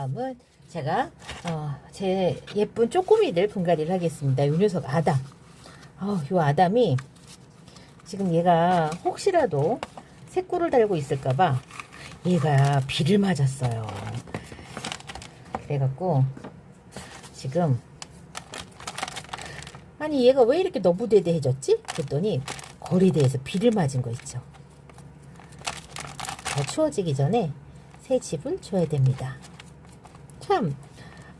다음은 제가 어, 제 예쁜 쪼꼬미들 분갈이를 하겠습니다. 요 녀석 아담. 어, 요 아담이 지금 얘가 혹시라도 새꿀을 달고 있을까봐 얘가 비를 맞았어요. 그래갖고 지금 아니 얘가 왜 이렇게 너부대대해졌지? 그랬더니 거리대에서 비를 맞은 거 있죠. 더 추워지기 전에 새 집을 줘야 됩니다. 참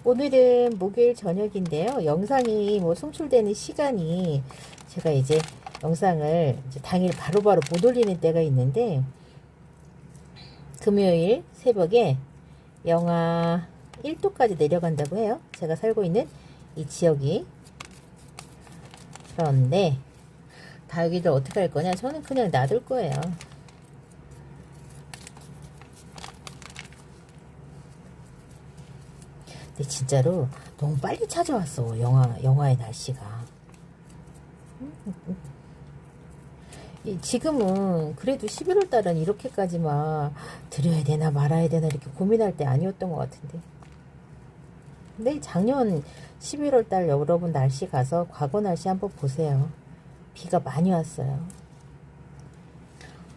오늘은 목요일 저녁인데요. 영상이 뭐 송출되는 시간이 제가 이제 영상을 이제 당일 바로바로 못 올리는 때가 있는데 금요일 새벽에 영하 1도까지 내려간다고 해요. 제가 살고 있는 이 지역이 그런데 다육이들 어떻게 할 거냐? 저는 그냥 놔둘 거예요. 근데 진짜로 너무 빨리 찾아왔어. 영화 영화의 날씨가. 이 지금은 그래도 11월 달은 이렇게까지 막 드려야 되나 말아야 되나 이렇게 고민할 때 아니었던 것 같은데. 근데 작년 11월 달 여러분 날씨 가서 과거 날씨 한번 보세요. 비가 많이 왔어요.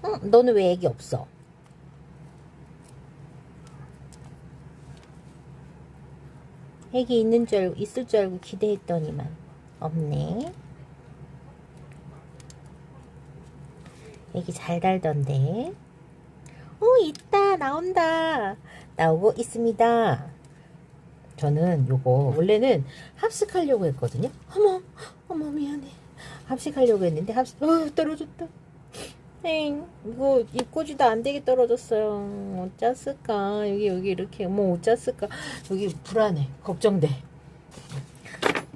응, 너는 왜 애기 없어? 애기 있는 줄 알고 있을 줄 알고 기대했더니만 없네. 애기 잘 달던데. 어 있다 나온다 나오고 있습니다. 저는 요거 원래는 합식하려고 했거든요. 어머 어머 미안해. 합식하려고 했는데 합식 어 떨어졌다. 엥 이거 입꼬지도 안 되게 떨어졌어요. 어쩌을까 여기 여기 이렇게 뭐 어쩌을까 여기 불안해 걱정돼.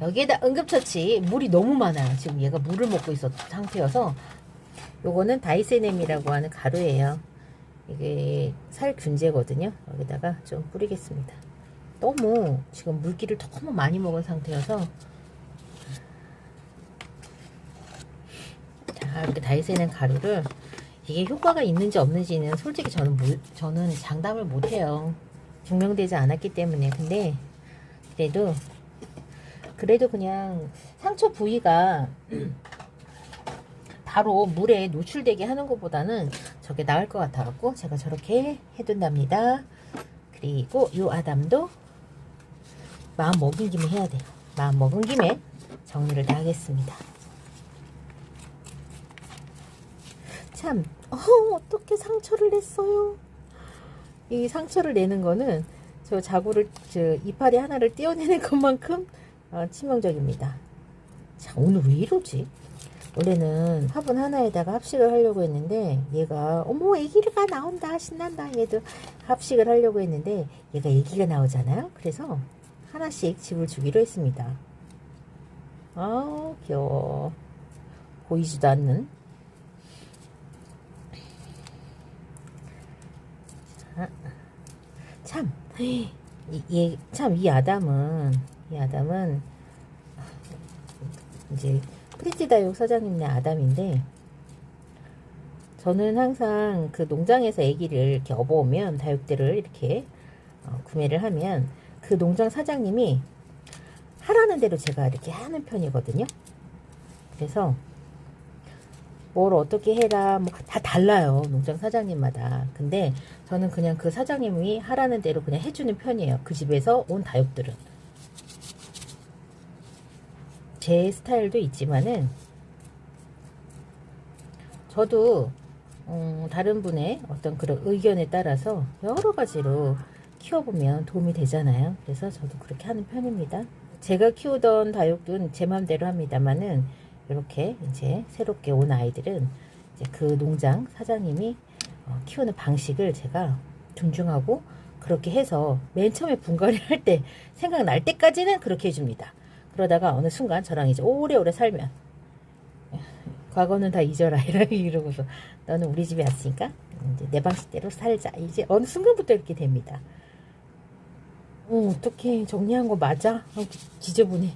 여기에다 응급처치 물이 너무 많아요. 지금 얘가 물을 먹고 있었 상태여서 요거는 다이세넴이라고 하는 가루예요. 이게 살 균제거든요. 여기다가 좀 뿌리겠습니다. 너무 지금 물기를 너무 많이 먹은 상태여서 자 이렇게 다이세넴 가루를 이게 효과가 있는지 없는지는 솔직히 저는 물, 저는 장담을 못해요. 증명되지 않았기 때문에 근데 그래도 그래도 그냥 상처 부위가 바로 물에 노출되게 하는 것보다는 저게 나을 것 같아갖고 제가 저렇게 해둔답니다. 그리고 요 아담도 마음 먹은 김에 해야 돼요. 마음 먹은 김에 정리를 다 하겠습니다. 참, 어, 어떻게 상처를 냈어요? 이 상처를 내는 거는 저 자구를, 저 이파리 하나를 떼어내는 것만큼 어, 치명적입니다. 자, 오늘 왜 이러지? 원래는 화분 하나에다가 합식을 하려고 했는데 얘가 어머 애기가 나온다 신난다 얘도 합식을 하려고 했는데 얘가 애기가 나오잖아요 그래서 하나씩 집을 주기로 했습니다 아 귀여워 보이지도 않는 참이참 이 아담은 이 아담은 이제 프리티다육 사장님네 아담인데 저는 항상 그 농장에서 아기를 이렇게 업어오면 다육들을 이렇게 어, 구매를 하면 그 농장 사장님이 하라는 대로 제가 이렇게 하는 편이거든요. 그래서 뭘 어떻게 해라 뭐 다 달라요 농장 사장님마다. 근데 저는 그냥 그 사장님이 하라는 대로 그냥 해주는 편이에요. 그 집에서 온 다육들은. 제 스타일도 있지만은 저도 음, 다른 분의 어떤 그런 의견에 따라서 여러 가지로 키워보면 도움이 되잖아요. 그래서 저도 그렇게 하는 편입니다. 제가 키우던 다육도 제 마음대로 합니다만은 이렇게 이제 새롭게 온 아이들은 이제 그 농장 사장님이 어, 키우는 방식을 제가 존중하고 그렇게 해서 맨 처음에 분갈이 할 때 생각날 때까지는 그렇게 해줍니다. 그러다가 어느 순간 저랑 이제 오래오래 살면 과거는 다 잊어라 이러고서 너는 우리 집에 왔으니까 이제 내 방식대로 살자 이제 어느 순간부터 이렇게 됩니다. 어, 어떻게 정리한 거 맞아? 어, 지저분해.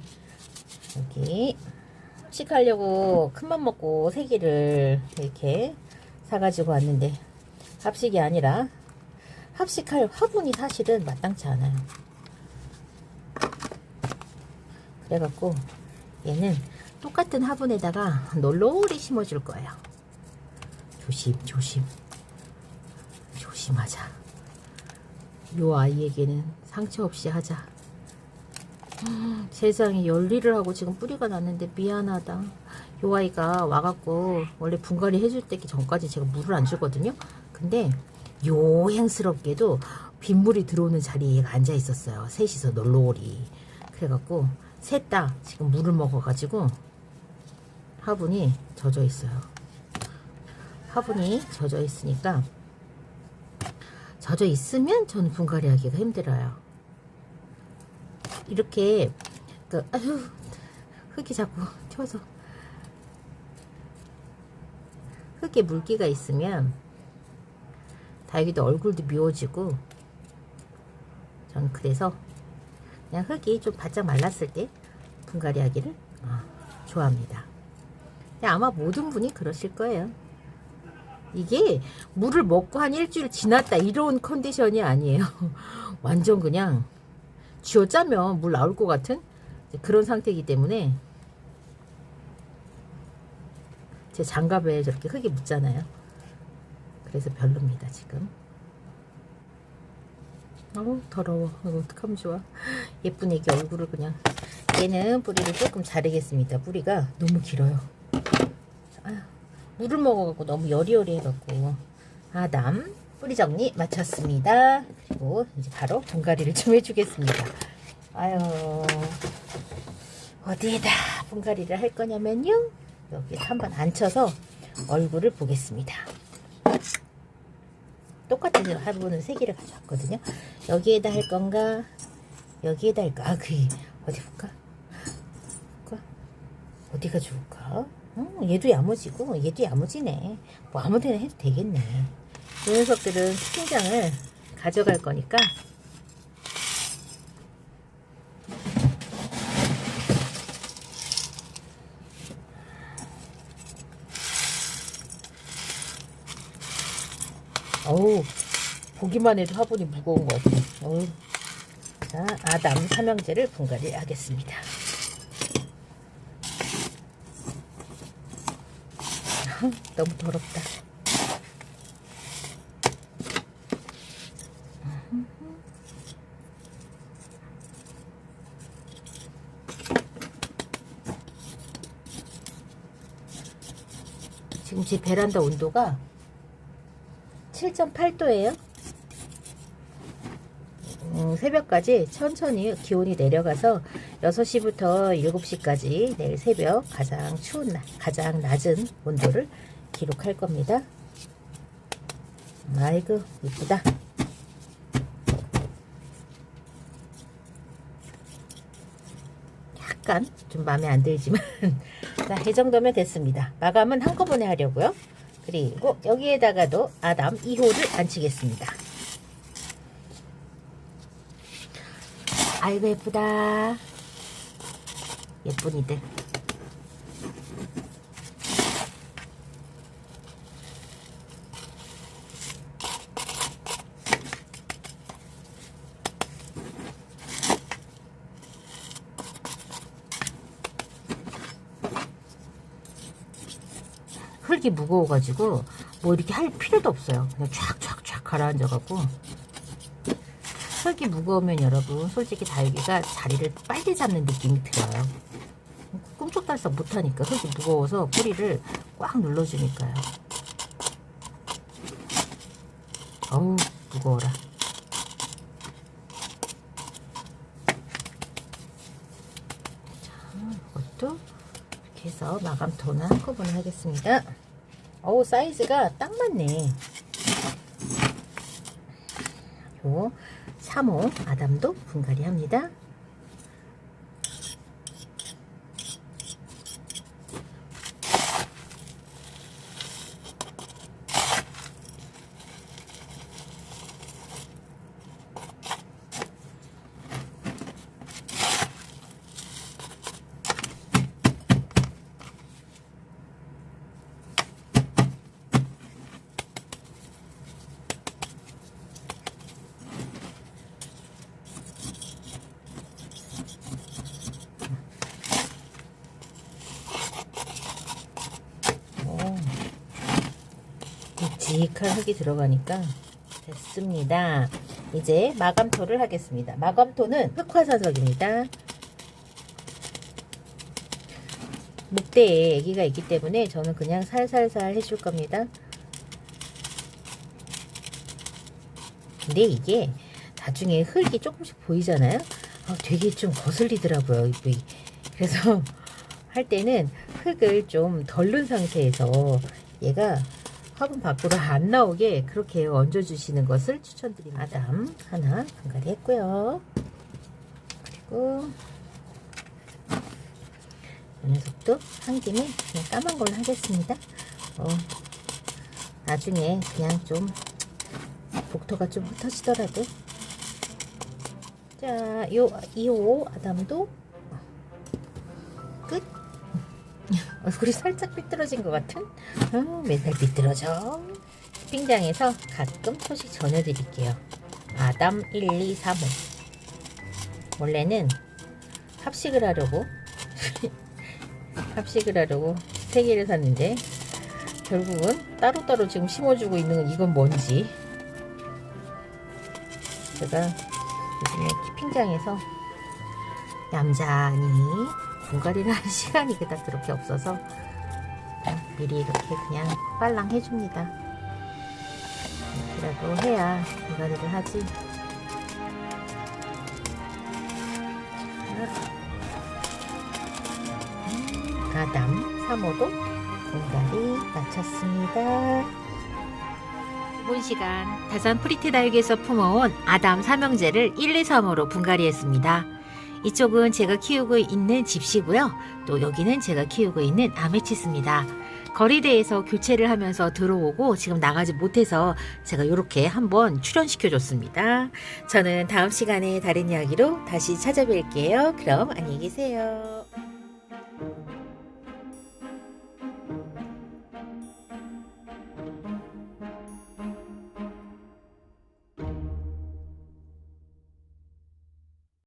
여기 합식하려고 큰맘 먹고 세 개를 이렇게 사가지고 왔는데 합식이 아니라 합식할 화분이 사실은 마땅치 않아요. 그래갖고 얘는 똑같은 화분에다가 널널히 심어줄 거예요. 조심, 조심. 조심하자. 요 아이에게는 상처 없이 하자. 음, 세상에 열일을 하고 지금 뿌리가 났는데 미안하다. 요 아이가 와갖고 원래 분갈이 해줄 때기 전까지 제가 물을 안 주거든요. 근데 요행스럽게도 빗물이 들어오는 자리에 얘가 앉아 있었어요. 셋이서 널널히. 그래갖고 셋 다 지금 물을 먹어가지고 화분이 젖어 있어요. 화분이 젖어 있으니까 젖어 있으면 저는 분갈이 하기가 힘들어요. 이렇게 그 아휴 흙이 자꾸 튀어서 흙에 물기가 있으면 다육이도 얼굴도 미워지고 전 그래서 그냥 흙이 좀 바짝 말랐을 때 분갈이 하기를 어, 좋아합니다. 아마 모든 분이 그러실 거예요. 이게 물을 먹고 한 일주일 지났다 이런 컨디션이 아니에요. 완전 그냥 쥐어짜면 물 나올 것 같은 그런 상태이기 때문에 제 장갑에 저렇게 흙이 묻잖아요. 그래서 별로입니다 지금. 어우 더러워. 이거 어떡하면 좋아. 예쁜 애기 얼굴을 그냥 얘는 뿌리를 조금 자르겠습니다. 뿌리가 너무 길어요. 아휴, 물을 먹어갖고 너무 여리여리 해갖고 아담 뿌리 정리 마쳤습니다. 그리고 이제 바로 분갈이를 좀 해주겠습니다. 아유 어디에다 분갈이를 할 거냐면요 여기 한번 앉혀서 얼굴을 보겠습니다. 똑같은 화분을 세 개를 가져왔거든요. 여기에다 할 건가? 여기에다 할까? 아, 그 어디 볼까? 볼까? 어디가 좋을까? 어, 얘도 야무지고 얘도 야무지네. 뭐 아무데나 해도 되겠네. 이 녀석들은 스킨장을 가져갈 거니까 어우 보기만 해도 화분이 무거운 것 같아. 어우. 자 아담 삼형제를 분갈이 하겠습니다. 너무 더럽다. 지금 제 베란다 온도가 7.8도예요. 음, 새벽까지 천천히 기온이 내려가서 6시부터 7시까지 내일 새벽 가장 추운 날, 가장 낮은 온도를 기록할 겁니다. 아이고, 이쁘다. 약간 좀 마음에 안 들지만 자, 이 정도면 됐습니다. 마감은 한꺼번에 하려고요. 그리고 여기에다가도 아담 2호를 앉히겠습니다. 아이고 예쁘다. 예쁜이들. 흙이 무거워가지고 뭐 이렇게 할 필요도 없어요. 그냥 쫙쫙쫙 가라앉아갖고 흙이 무거우면 여러분 솔직히 다육이가 자리를 빨리 잡는 느낌이 들어요. 꿈쩍달싹 못하니까 흙이 무거워서 뿌리를 꽉 눌러주니까요. 어우 무거워라. 자 이것도 이렇게 해서 마감 토는 한꺼번에 하겠습니다. 어우 사이즈가 딱 맞네. 요 3호 아담도 분갈이 합니다. 묵직한 흙이 들어가니까 됐습니다. 이제 마감토를 하겠습니다. 마감토는 흑화사석입니다. 목대에 아기가 있기 때문에 저는 그냥 살살살 해줄 겁니다. 근데 이게 나중에 흙이 조금씩 보이잖아요. 아, 되게 좀 거슬리더라고요. 그래서 할 때는 흙을 좀 덜른 상태에서 얘가 화분 밖으로 안 나오게 그렇게 얹어주시는 것을 추천드립니다. 아담 하나 분갈이 했고요. 그리고 이 녀석도 한 김에 그냥 까만 걸로 하겠습니다. 어, 나중에 그냥 좀 복토가 좀 흩어지더라도 자, 요 2호 아담도 얼굴이 살짝 삐뚤어진 것 같은? 어, 맨날 삐뚤어져. 핑장에서 가끔 소식 전해드릴게요. 아담 1, 2, 3호. 원래는 합식을 하려고 합식을 하려고 세 개를 샀는데 결국은 따로따로 지금 심어주고 있는 건 이건 뭔지 제가 요즘에 키핑장에서 얌전히 분갈이를 할 시간이 그닥 그렇게 없어서 미리 이렇게 그냥 빨랑 해줍니다. 이렇게라도 해야 분갈이를 하지. 음, 아담 3호도 분갈이 마쳤습니다. 이번 시간 다산 프리티 다육에서 품어온 아담 삼형제를 1, 2, 3호로 분갈이했습니다. 이쪽은 제가 키우고 있는 집시고요. 또 여기는 제가 키우고 있는 아메치스입니다. 거리대에서 교체를 하면서 들어오고 지금 나가지 못해서 제가 이렇게 한번 출연시켜 줬습니다. 저는 다음 시간에 다른 이야기로 다시 찾아뵐게요. 그럼 안녕히 계세요.